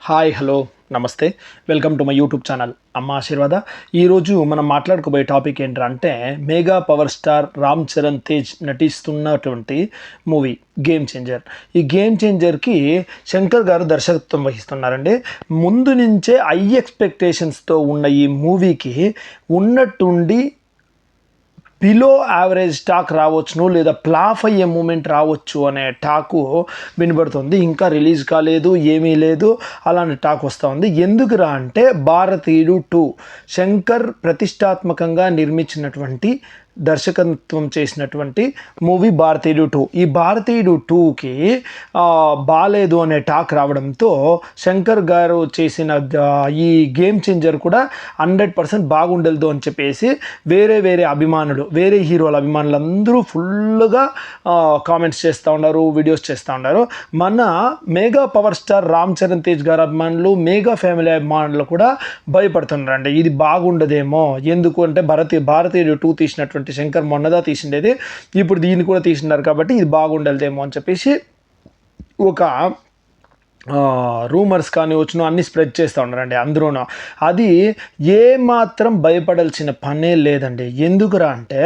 Hi hello నమస్తే. Welcome to my YouTube channel. అమ్మ ఆశీర్వాద. ఈరోజు మనం మాట్లాడుకోబోయే టాపిక్ ఏంటంటే mega power star Ram Charan Tej నటిస్తున్నటువంటి movie game changer ఈ గేమ్ చేంజర్కి శంకర్ గారు దర్శకత్వం వహిస్తున్నారండి. ముందు నుంచే హై ఎక్స్పెక్టేషన్స్తో ఉన్న ఈ మూవీకి ఉన్నట్టుండి బిలో యావరేజ్ టాక్ రావచ్చును లేదా ప్లాఫ్ అయ్యే మూమెంట్ రావచ్చు అనే టాకు వినబడుతుంది. ఇంకా రిలీజ్ కాలేదు ఏమీ లేదు అలాంటి టాక్ వస్తూ ఉంది ఎందుకురా అంటే భారతీయుడు టూ శంకర్ ప్రతిష్టాత్మకంగా నిర్మించినటువంటి దర్శకత్వం చేసినటువంటి మూవీ భారతీయుడు టూ. ఈ భారతీయుడు టూకి బాలేదు అనే టాక్ రావడంతో శంకర్ గారు చేసిన ఈ గేమ్ చేంజర్ కూడా హండ్రెడ్ పర్సెంట్ బాగుండదు అని చెప్పేసి వేరే వేరే అభిమానులు వేరే హీరోల అభిమానులు అందరూ ఫుల్గా కామెంట్స్ చేస్తూ ఉన్నారు వీడియోస్ చేస్తూ ఉన్నారు. మన mega power star Ram Charan Tej గారు అభిమానులు మెగా ఫ్యామిలీ అభిమానులు కూడా భయపడుతున్నారండి. ఇది బాగుండదేమో. ఎందుకు అంటే భారతీయ భారతీయుడు టూ తీసినటువంటి శంకర్ మొన్నదా తీసిండేది ఇప్పుడు దీన్ని కూడా తీసినారు కాబట్టి ఇది బాగుండలేదేమో అని చెప్పేసి ఒక రూమర్స్ కానీ వచ్చిన అన్ని స్ప్రెడ్ చేస్తూ ఉన్నారండి అందరూను అది ఏ మాత్రం భయపడాల్సిన పనే లేదండి. ఎందుకురా అంటే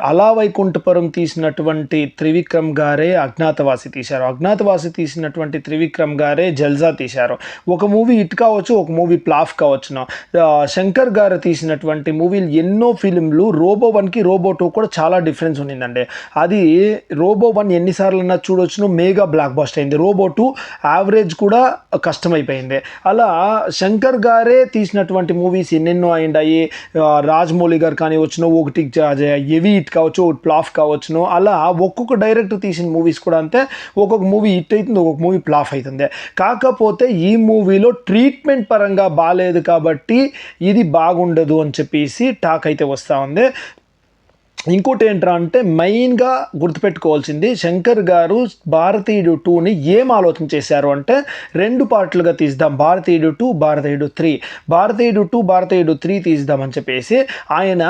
అలా వైకుంఠపురం తీసినటువంటి త్రివిక్రమ్ గారే అజ్ఞాతవాసి తీశారు. అజ్ఞాతవాసి తీసినటువంటి త్రివిక్రమ్ గారే జల్జా తీశారు. ఒక మూవీ హిట్ కావచ్చు ఒక మూవీ ప్లాఫ్ కావచ్చును. శంకర్ గారు తీసినటువంటి మూవీలు ఎన్నో ఫిలింలు రోబో వన్కి రోబో టూ కూడా చాలా డిఫరెన్స్ ఉండిందండి అది రోబో వన్ ఎన్నిసార్లు అన్నా చూడొచ్చును మేగా బ్లాక్ బస్ట్ అయింది. రోబో టూ యావరేజ్ కూడా కష్టమైపోయింది. అలా శంకర్ గారే తీసినటువంటి మూవీస్ ఎన్నెన్నో అయిండాయి రాజమౌళి గారు కానీ వచ్చిన ఒకటి ఎవి హిట్ కావచ్చు ఒకటి ప్లాఫ్ కావచ్చును అలా ఒక్కొక్క డైరెక్టర్ తీసిన మూవీస్ కూడా అంతే. ఒక్కొక్క మూవీ హిట్ అవుతుంది ఒక్కొక్క మూవీ ప్లాఫ్ అవుతుంది కాకపోతే ఈ మూవీలో ట్రీట్మెంట్ పరంగా బాగాలేదు కాబట్టి ఇది బాగుండదు అని చెప్పేసి టాక్ అయితే వస్తూ ఉంది. ఇంకోటి ఏంట్రా అంటే మెయిన్గా గుర్తుపెట్టుకోవాల్సింది శంకర్ గారు భారతీయుడు టూని ఏం ఆలోచన చేశారు అంటే రెండు పార్ట్లుగా తీద్దాం. భారతీయుడు టూ భారతీయుడు త్రీ భారతీయుడు టూ భారతీయుడు త్రీ తీద్దామని చెప్పేసి ఆయన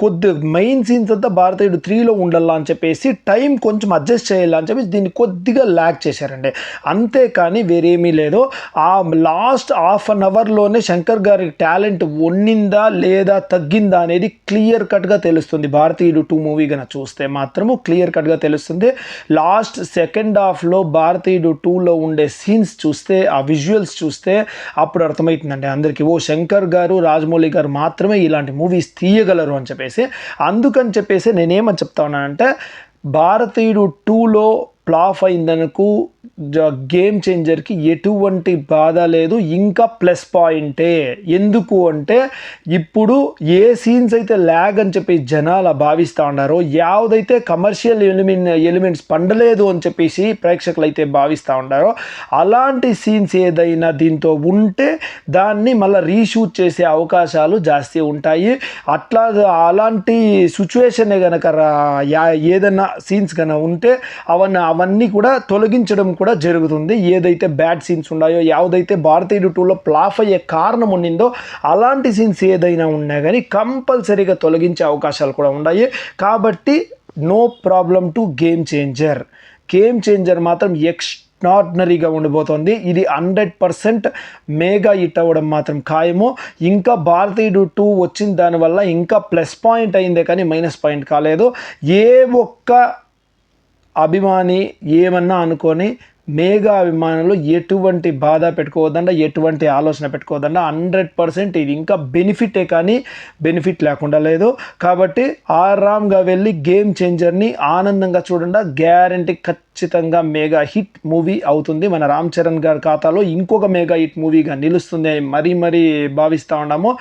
కొద్ది మెయిన్ సీన్స్ అంతా భారతీయుడు త్రీలో ఉండాలా అని చెప్పేసి టైం కొంచెం అడ్జస్ట్ చేయాలా అని చెప్పేసి దీన్ని కొద్దిగా ల్యాక్ చేశారండి. అంతేకాని వేరేమీ లేదు. ఆ లాస్ట్ హాఫ్ అన్ అవర్లోనే శంకర్ గారి టాలెంట్ ఉన్నిందా లేదా తగ్గిందా అనేది క్లియర్ కట్గా తెలుస్తుంది. భారతీయుడు టూ మూవీ కనుక చూస్తే మాత్రము క్లియర్ కట్గా తెలుస్తుంది. లాస్ట్ సెకండ్ హాఫ్లో భారతీయుడు టూలో ఉండే సీన్స్ చూస్తే ఆ విజువల్స్ చూస్తే అప్పుడు అర్థమవుతుందండి. అందరికీ ఓ శంకర్ గారు రాజమౌళి గారు మాత్రమే ఇలాంటి మూవీస్ తీయగలరు అని చెప్పేసి. అందుకని చెప్పేసి నేనేమని చెప్తా ఉన్నానంటే భారతీయుడు టూలో ప్లాఫ్ అయిందనుకు గేమ్ చేంజర్కి ఎటువంటి బాధ లేదు ఇంకా ప్లస్ పాయింటే. ఎందుకు అంటే ఇప్పుడు ఏ సీన్స్ అయితే ల్యాగ్ అని చెప్పి జనాలు భావిస్తూ ఉన్నారో యావదైతే కమర్షియల్ ఎలిమెంట్ ఎలిమెంట్స్ పండలేదు అని చెప్పేసి ప్రేక్షకులు అయితే భావిస్తూ ఉన్నారో అలాంటి సీన్స్ ఏదైనా దీంతో ఉంటే దాన్ని మళ్ళీ రీషూట్ చేసే అవకాశాలు జాస్తి ఉంటాయి. అట్లా అలాంటి సిచ్యువేషన్ కనుక ఏదైనా సీన్స్ కనుక ఉంటే అవన్నీ అవన్నీ కూడా తొలగించడం కూడా జరుగుతుంది. ఏదైతే బ్యాడ్ సీన్స్ ఉన్నాయో యావదైతే భారతీయుడు టూలో ప్లాఫ్ అయ్యే కారణం ఉండిందో అలాంటి సీన్స్ ఏదైనా ఉన్నా కానీ కంపల్సరీగా తొలగించే అవకాశాలు కూడా ఉన్నాయి. కాబట్టి no problem to game changer game changer మాత్రం ఎక్స్ట్రాడినరీగా ఉండిపోతుంది. ఇది హండ్రెడ్ పర్సెంట్ మేగా హిట్ అవ్వడం మాత్రం ఖాయము. ఇంకా భారతీయుడు టూ వచ్చిన దానివల్ల ఇంకా ప్లస్ పాయింట్ అయిందే కానీ మైనస్ పాయింట్ కాలేదు. ఏ ఒక్క అభిమాని ఏమన్నా అనుకొని మేఘా అభిమానులు ఎటువంటి బాధ పెట్టుకోవద్దండ ఎటువంటి ఆలోచన పెట్టుకోవద్దండ హండ్రెడ్ పర్సెంట్ ఇది ఇంకా బెనిఫిటే కానీ బెనిఫిట్ లేకుండా లేదు. కాబట్టి ఆరామ్గా వెళ్ళి గేమ్ చేంజర్ని ఆనందంగా చూడండి. గ్యారంటీ ఖచ్చితంగా మేఘా హిట్ మూవీ అవుతుంది. మన రామ్ చరణ్ గారి ఖాతాలో ఇంకొక మేఘా హిట్ మూవీగా నిలుస్తుంది అని మరీ మరీ భావిస్తూ ఉన్నాము.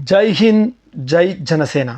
జై హింద్ జై జనసేన.